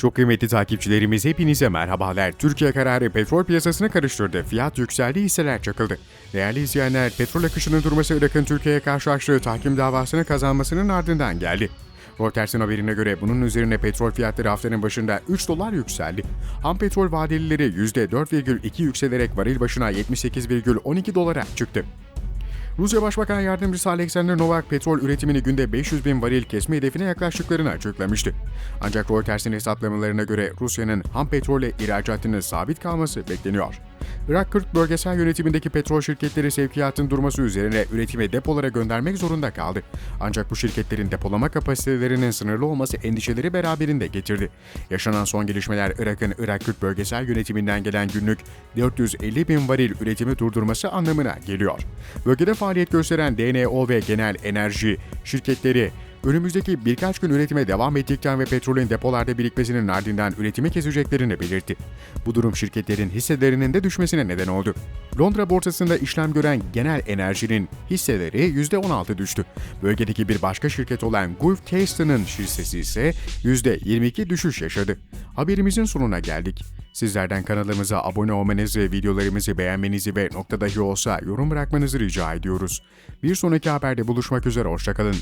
Çok kıymetli takipçilerimiz hepinize merhabalar. Türkiye kararı petrol piyasasını karıştırdı. Fiyat yükseldi, hisseler çakıldı. Değerli izleyenler, petrol akışının durması Irak'ın Türkiye'ye karşı açtığı tahkim davasını kazanmasının ardından geldi. Reuters'ın haberine göre bunun üzerine petrol fiyatları haftanın başında 3 dolar yükseldi. Ham petrol vadelileri %4,2 yükselerek varil başına 78,12 dolara çıktı. Rusya Başbakan Yardımcısı Alexander Novak petrol üretimini günde 500 bin varil kesme hedefine yaklaştıklarını açıklamıştı. Ancak Reuters'in hesaplamalarına göre Rusya'nın ham petrolle ihracatının sabit kalması bekleniyor. Irak Kürt bölgesel yönetimindeki petrol şirketleri sevkiyatın durması üzerine üretimi depolara göndermek zorunda kaldı. Ancak bu şirketlerin depolama kapasitelerinin sınırlı olması endişeleri beraberinde getirdi. Yaşanan son gelişmeler Irak'ın Irak Kürt bölgesel yönetiminden gelen günlük 450 bin varil üretimi durdurması anlamına geliyor. Bölgede faaliyet gösteren DNO ve Genel Enerji şirketleri önümüzdeki birkaç gün üretime devam ettikten ve petrolün depolarda birikmesinin ardından üretimi keseceklerini belirtti. Bu durum şirketlerin hisselerinin de düşmesine neden oldu. Londra borsasında işlem gören Genel Enerji'nin hisseleri %16 düştü. Bölgedeki bir başka şirket olan Gulf Keystone hissesi ise %22 düşüş yaşadı. Haberimizin sonuna geldik. Sizlerden kanalımıza abone olmanızı, videolarımızı beğenmenizi ve nokta dahi olsa yorum bırakmanızı rica ediyoruz. Bir sonraki haberde buluşmak üzere, hoşçakalın.